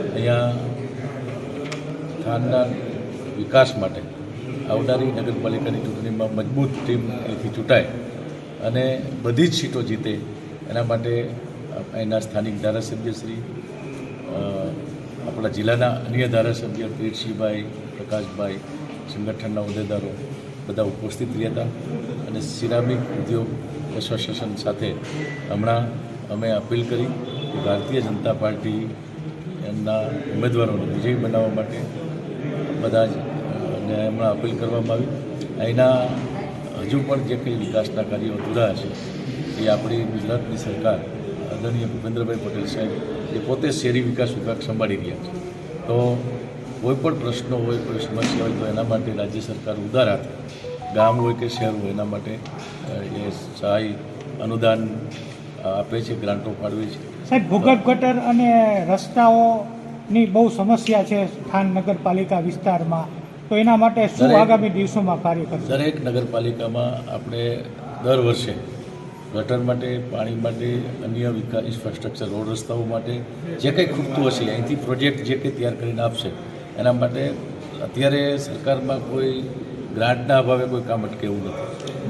અહીંયા થાનના વિકાસ માટે આવનારી નગરપાલિકાની ચૂંટણીમાં મજબૂત ટીમ અહીંથી ચૂંટાય અને બધી જ સીટો જીતે એના માટે અહીંના સ્થાનિક ધારાસભ્યશ્રી શ્રી આપણા જિલ્લાના અન્ય ધારાસભ્ય પીરસિંહભાઈ પ્રકાશભાઈ, સંગઠનના હોદ્દેદારો બધા ઉપસ્થિત રહ્યા હતા અને સિરામિક ઉદ્યોગ એસોસિએશન સાથે હમણાં અમે અપીલ કરી કે ભારતીય જનતા પાર્ટી એમના ઉમેદવારોને વિજયી બનાવવા માટે બધા જ ને હમણાં અપીલ કરવામાં આવી. અહીંના હજુ પણ જે કંઈ વિકાસના કાર્યો અધૂરા છે, એ આપણી ગુજરાતની સરકાર આદરણીય ભૂપેન્દ્રભાઈ પટેલ સાહેબ, એ પોતે શહેરી વિકાસ વિભાગ સંભાળી રહ્યા છે. તો કોઈ પણ પ્રશ્નો હોય, કોઈ સમસ્યા હોય, તો એના માટે રાજ્ય સરકાર ઉદાર હાથે ગામ હોય કે શહેર હોય, એના માટે એ સહાય, અનુદાન આપે છે ગ્રાન્ટો ફાળવે છે. સાહેબ ભૂગર્ભ ગટર અને રસ્તાઓની બહુ સમસ્યા છે સ્થાન નગરપાલિકા વિસ્તારમાં. તો એના માટે શું આગામી દિવસોમાં કાર્ય કરશે? દરેક નગરપાલિકામાં આપણે દર વર્ષે ગટર માટે પાણી માટે અન્ય વિકાસ ઇન્ફ્રાસ્ટ્રક્ચર રોડ રસ્તાઓ માટે જે કંઈ ખૂટતું હશે અહીંથી પ્રોજેક્ટ જે કંઈ તૈયાર કરીને આપશે એના માટે અત્યારે સરકારમાં કોઈ ગ્રાન્ટના અભાવે કોઈ કામ અટકે એવું નથી